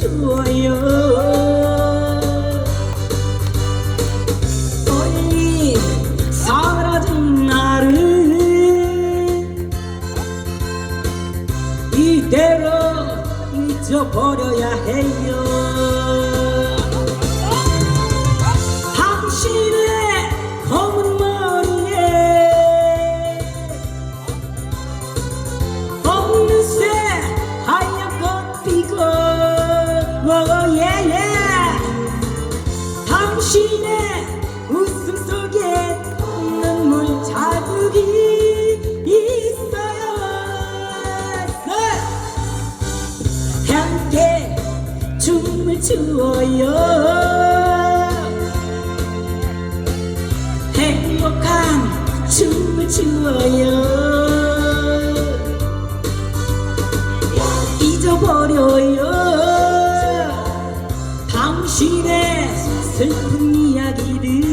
비추어요. 멀리 사라진 나를 이대로 잊어버려야 해요. 당신의 웃음 속에 눈물 자국이 있어요. 함께 춤을 추어요. 행복한 춤을 추어요. 당신의 슬픈 이야기를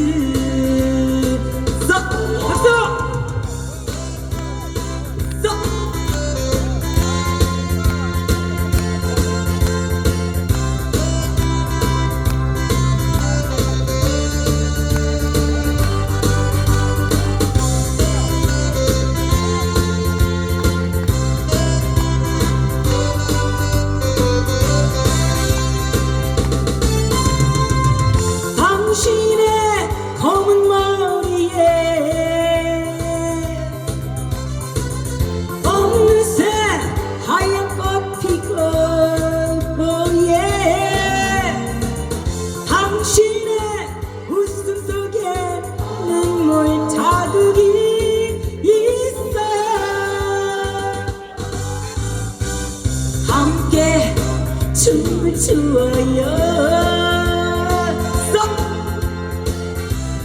썩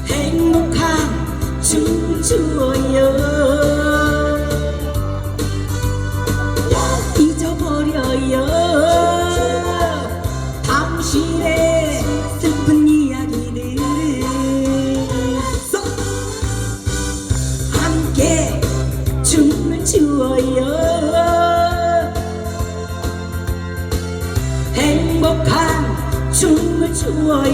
행복한 춤을 추어요. 잊어버려요. 당신의 슬픈 이야기를. 썩 함께 춤을 추어요 춤